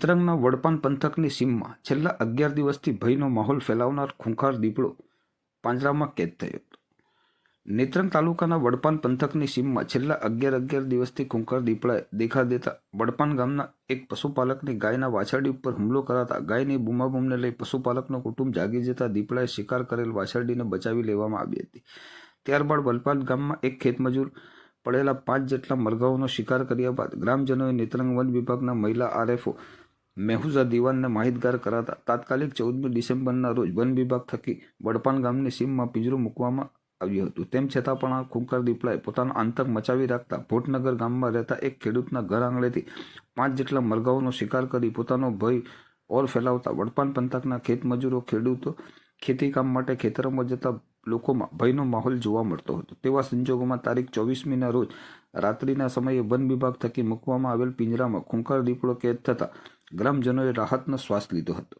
નેત્રંગના વડપાન પંથકની સીમમાં છેલ્લા અગિયાર દિવસથી ભયનો માહોલ ફેલાવનાર ખૂંખાર દીપડો પાંજરામાં કેદ થયો હતો. નેત્રંગ તાલુકાના વડપાન પંથકની સીમમાં છેલ્લા અગિયાર અગિયાર દિવસથી ખૂંખાર દીપડાએ દેખા દેતા વડપાન ગામના એક પશુપાલકની ગાયના વાછરડી ઉપર હુમલો કરાતા ગાયની બૂમાબૂમને લઈ પશુપાલકનો કુટુંબ જાગી જતા દીપડાએ શિકાર કરેલ વાછરડીને બચાવી લેવામાં આવી હતી. ત્યારબાદ વલપાડ ગામમાં એક ખેતમજૂર પડેલા પાંચ જેટલા મરઘાઓનો શિકાર કર્યા બાદ ગ્રામજનોએ નેત્રંગ વન વિભાગના મહિલા આરએફઓ મેહુઝા દિવાનને માહિતગાર કરાતા તાત્કાલિક ચૌદમી ડિસેમ્બરના રોજ વન વિભાગ થકી વડપાન ગામની સીમમાં પિંજરું મૂકવામાં આવ્યું હતું. તેમ છતાં પણ આ ખૂંખાર દીપડાએ પોતાનો આતંક મચાવી રાખતા ભોટનગર ગામમાં રહેતા એક ખેડૂતના ઘર આંગણેથી પાંચ જેટલા મરઘાઓનો શિકાર કરી પોતાનો ભય ઓર ફેલાવતા વડપાન પંથકના ખેતમજૂરો ખેડૂતો, ખેતી કામ માટે ખેતરોમાં જતા લોકોમાં ભયનો માહોલ જોવા મળતો હતો. તેવા સંજોગોમાં તારીખ ચોવીસમીના રોજ રાત્રિના સમયે વન વિભાગ થકી મૂકવામાં આવેલ પિંજરામાં ખૂંખાર દીપડો કેદ થતાં ગ્રામજનોએ રાહતનો શ્વાસ લીધો હતો.